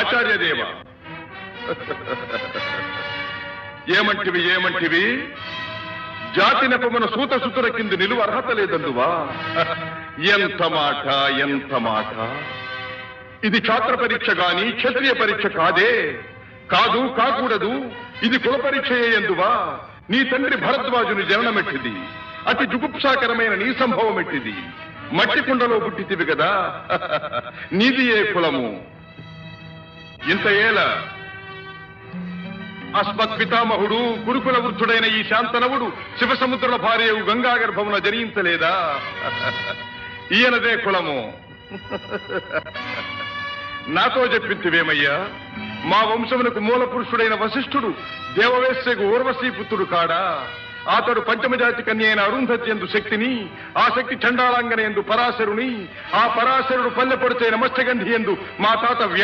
ఆచార్యదేవ. ఏమంటివి ఏమంటివి? జాతి నెపమున సూత సుతుల కింది నిలువ అర్హత లేదందువా? ఎంత మాట ఎంత మాట? ఇది ఛాత్ర పరీక్ష గాని క్షత్రియ పరీక్ష కాదే. కాదు కాకూడదు. ఇది కుల పరీక్ష ఎందువా? నీ తండ్రి భరద్వాజుని జననమెట్టిది. అతి జుగుప్సాకరమైన నీ సంభవం ఎట్టిది మట్టి కుండలో పుట్టితివి కదా నీది ఏ కులము? ఇంత ఏల? అస్మత్ పితామహుడు గురుకుల వృద్ధుడైన ఈ శాంతనవుడు శివసముద్రుల భార్యవు గంగా గర్భమున జనించలేదా? ఈయనదే కులము. నాతో చెప్పించువేమయ్యా మా వంశమునకు మూల పురుషుడైన వశిష్ఠుడు దేవవేశ్యకు ఊర్వశీ పుత్రుడు కాడా? అతడు పంచమజాతి కన్య అయిన అరుంధతి ఎందు శక్తిని ఆ శక్తి చండాలంగన ఎందు పరాశరుని ఆ పరాశరుడు పల్లెపొడిచైన మత్స్యగంధి ఎందు మా తాత వ్యా